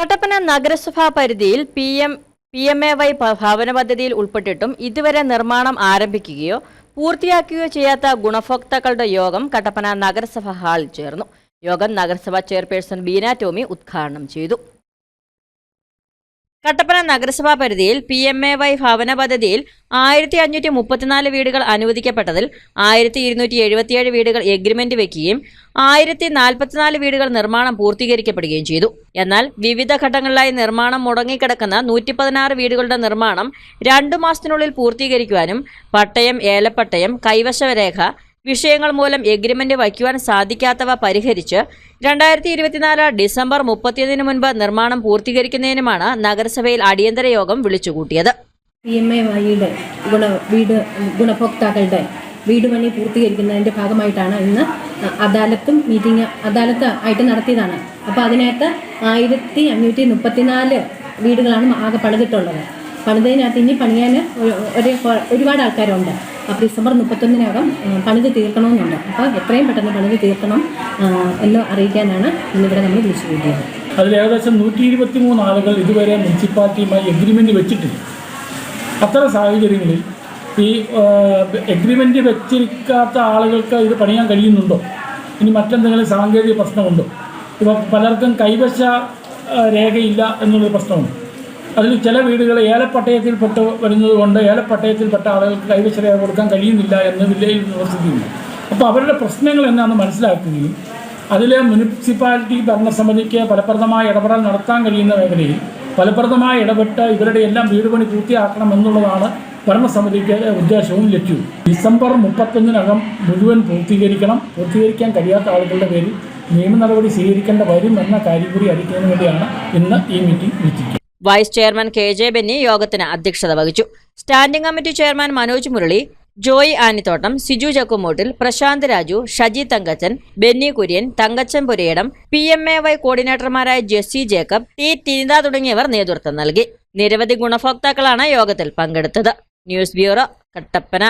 കട്ടപ്പന നഗരസഭാ പരിധിയിൽ P M P M A Y ഭവന പദ്ധതിയിൽ ഉൾപ്പെട്ടിട്ടും ഇതുവരെ നിർമ്മാണം ആരംഭിക്കുകയോ പൂർത്തിയാക്കുകയോ ചെയ്യാത്ത ഗുണഭോക്താക്കളുടെ യോഗം കട്ടപ്പന നഗരസഭാ ഹാളിൽ ചേർന്നു. യോഗം നഗരസഭാ ചെയർപേഴ്സൺ ബീന ടോമി ഉദ്ഘാടനം ചെയ്തു. കട്ടപ്പന നഗരസഭാ പരിധിയിൽ പി എം എ വൈ ഭവന പദ്ധതിയിൽ ആയിരത്തി അഞ്ഞൂറ്റി മുപ്പത്തിനാല് വീടുകൾ അനുവദിക്കപ്പെട്ടതിൽ ആയിരത്തി ഇരുന്നൂറ്റി എഴുപത്തിയേഴ് വീടുകൾ എഗ്രിമെന്റ് വെക്കുകയും ആയിരത്തി നാൽപ്പത്തിനാല് വീടുകൾ നിർമ്മാണം പൂർത്തീകരിക്കപ്പെടുകയും ചെയ്തു. എന്നാൽ വിവിധ ഘട്ടങ്ങളിലായി നിർമ്മാണം മുടങ്ങിക്കിടക്കുന്ന നൂറ്റി പതിനാറ് വീടുകളുടെ നിർമ്മാണം രണ്ടു മാസത്തിനുള്ളിൽ പൂർത്തീകരിക്കുവാനും പട്ടയം ഏലപ്പട്ടയം കൈവശരേഖ വിഷയങ്ങൾ മൂലം എഗ്രിമെന്റ് വയ്ക്കുവാൻ സാധിക്കാത്തവ പരിഹരിച്ച് രണ്ടായിരത്തി ഇരുപത്തിനാല് ഡിസംബർ മുപ്പത്തിയൊന്നിന് മുൻപ് നിർമ്മാണം പൂർത്തീകരിക്കുന്നതിനുമാണ് നഗരസഭയിൽ അടിയന്തര യോഗം വിളിച്ചുകൂട്ടിയത്. പി എം എ വൈയുടെ ഗുണ വീട് ഗുണഭോക്താക്കളുടെ വീട് പണി പൂർത്തീകരിക്കുന്നതിന്റെ ഭാഗമായിട്ടാണ് ഇന്ന് അദാലത്തും മീറ്റിംഗ് അദാലത്ത് ആയിട്ട് നടത്തിയതാണ്. അപ്പോൾ അതിനകത്ത് ആയിരത്തി അഞ്ഞൂറ്റി മുപ്പത്തിനാല് വീടുകളാണ് ആകെ പണിതിട്ടുള്ളത്. പണിതതിനകത്ത് ഇനി പണിയാൻ ഒരു ഒരു ഒരുപാട് ആൾക്കാരുണ്ട്. അപ്പോൾ ഡിസംബർ മുപ്പത്തൊന്നിനകം പണിത് തീർക്കണമെന്നുണ്ട്. അപ്പോൾ എത്രയും പെട്ടെന്ന് പണിത് തീർക്കണം എല്ലാം അറിയിക്കാനാണ് ഇന്നിവിടെ നമ്മൾ വിളിച്ചു കൂട്ടിയത് അതിൽ ഏകദേശം നൂറ്റി ഇരുപത്തി മൂന്ന് ആളുകൾ ഇതുവരെ മുനിസിപ്പാലിറ്റിയുമായി എഗ്രിമെന്റ് വെച്ചിട്ടില്ല. അത്തരം സാഹചര്യങ്ങളിൽ ഈ എഗ്രിമെന്റ് വെച്ചിരിക്കാത്ത ആളുകൾക്ക് ഇത് പണിയാൻ കഴിയുന്നുണ്ടോ? ഇനി മറ്റെന്തെങ്കിലും സാങ്കേതിക പ്രശ്നമുണ്ടോ? ഇപ്പോൾ പലർക്കും കൈവശ രേഖയില്ല എന്നുള്ളൊരു പ്രശ്നമുണ്ട്. അതിൽ ചില വീടുകൾ ഏലപ്പട്ടയത്തിൽപ്പെട്ട് വരുന്നത് കൊണ്ട് ഏലപ്പട്ടയത്തിൽപ്പെട്ട ആളുകൾക്ക് കൈവശരേഖ കൊടുക്കാൻ കഴിയുന്നില്ല എന്ന് വില്ലേജ് നിവർത്തിക്കുന്നു അപ്പോൾ അവരുടെ പ്രശ്നങ്ങൾ എന്നാന്ന് മനസ്സിലാക്കുകയും അതിലെ മുനിസിപ്പാലിറ്റി ഭരണസമിതിക്ക് ഫലപ്രദമായ ഇടപെടൽ നടത്താൻ കഴിയുന്ന മേഖലയിൽ ഫലപ്രദമായി ഇടപെട്ട് ഇവരുടെ എല്ലാം വീട് പണി പൂർത്തിയാക്കണം എന്നുള്ളതാണ് ഭരണസമിതിക്ക് ഉദ്ദേശവും ലക്ഷ്യവും. ഡിസംബർ മുപ്പത്തൊന്നിനകം മുഴുവൻ പൂർത്തീകരിക്കണം. പൂർത്തീകരിക്കാൻ കഴിയാത്ത ആളുകളുടെ പേരിൽ നിയമ നടപടി സ്വീകരിക്കേണ്ട വരും എന്ന കാര്യം കൂടി അറിയിക്കുന്നതിന് വേണ്ടിയാണ് ഇന്ന് ഈ മീറ്റിംഗ് വിളിച്ചിരിക്കുന്നത്. Vice chairman K J Benny യോഗത്തിന് അധ്യക്ഷത വഹിച്ചു. Standing committee chairman Manoj Murali Joy Anithottam Siju Chakkumoottil Prashanth Raju Shaji Thankachan Benny Kurian Thankachan Purayidam P M A Y കോർഡിനേറ്റർമാരായ Jessy Jacob T Tinitha തുടങ്ങിയവർ നേതൃത്വം നൽകി. നിരവധി ഗുണഭോക്താക്കളാണ് യോഗത്തിൽ പങ്കെടുത്തത്. News bureau Kattappana.